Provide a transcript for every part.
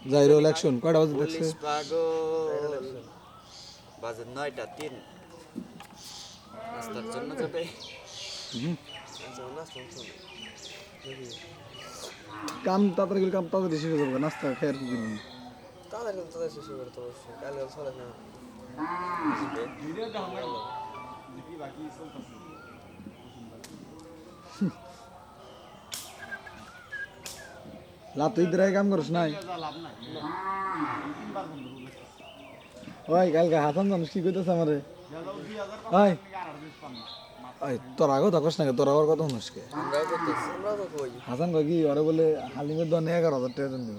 Gyro election কয়টা বাজে দেখছে? বাজে নয়টা তিন। নাস্তার জন্য যাবে। কাম তাড়াতাড়ি গেলে কাম তাড়াতাড়ি শেষ হয়ে যাবে নাস্তা খেয়ে আর কি তাদের কিন্তু তাদের শেষ করে তো অবশ্যই। কাল কাল চলে না। লাভ তুই ইদারাই কাম করিস নাই? ওই কালকে হাসান জানিস কি কইতেছে আমারে? ওই ওই তোর আগেও থাকস না তোর আবার কথা শুনিস কে? হাসান কয় কি ওরে বলে হালিমের দোকানে এগারো হাজার টাকা দেন দিব।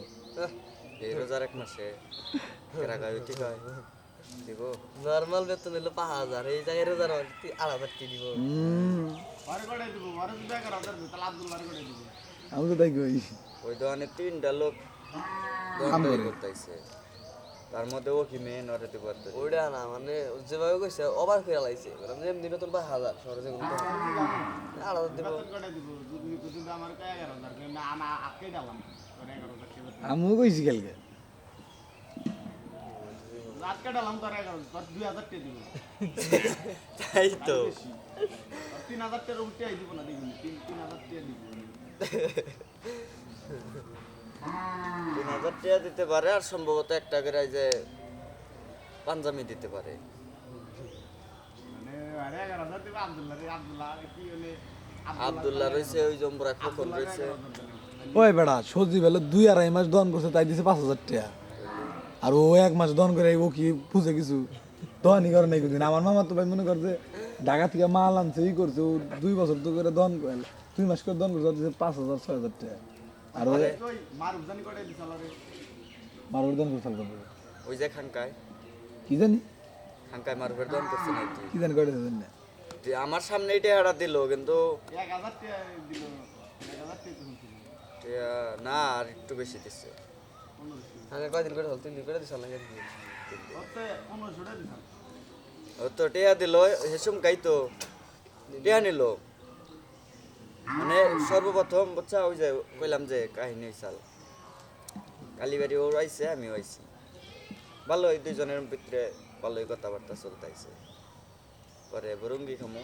এই রোজার এক মাসে। ঠিক হয় দিব। নর্মাল বেতন হলো পাঁচ হাজার। এই জায়গায় রোজার আড়াই হাজার দিব। আমি তো তাই কই। ওই দোকানে তিনটা লোক দোকান তৈরি করতেছে। তার মধ্যে ও কি মেন ওরে দিব ওইটা না মানে যেভাবে কইছে অবাক হয়ে লাইছে। মানে যেমনি নতুন পাঁচ হাজার যেগুলো তো আড়াই হাজার দিব আমিও কইছি কালকে। তাই তো। তিন হাজার টাকা দিতে পারে আর সম্ভবত একটা করে যে পাঞ্জাবি দিতে পারে। আবদুল্লাহ রয়েছে ওই জম্বরা খোকন রয়েছে ওই বেড়া সবজি বেলে দুই আড়াই মাস দন করছে তাই দিছে পাঁচ হাজার টাকা। আর ও এক মাস দন করে ও কি বুঝে কিছু? দনই করে নাই কোনদিন। আমার মামা তো ভাই মনে করছে ঢাকা থেকে মাল আনছে ই করছে ও দুই বছর তো করে দন করে দুই মাস করে দন দিছে পাঁচ হাজার ছয় হাজার টাকা। আর ও মারুর দন করে। ওই যে খানকায়। কি জানি? খানকায় মারুফের দন করছে নাকি? কি জানি করে জানি না। আমার সামনে এটা হারা দিল কিন্তু না আর একটু বেশি দিচ্ছে আমি কয়দিন করে হল? তিন দিন করে দিছ লাগে ও তো টিয়া দিল হেসুম গাইতো টিয়া নিল। মানে সর্বপ্রথম বুঝছা ওই যে কইলাম যে কাহিনী চাল কালীবাড়ি ওর আইসে আমি আইছি। ভালো ওই দুইজনের ভিতরে ভালোই কথাবার্তা চলতে আইসে পরে বরঙ্গি খামো।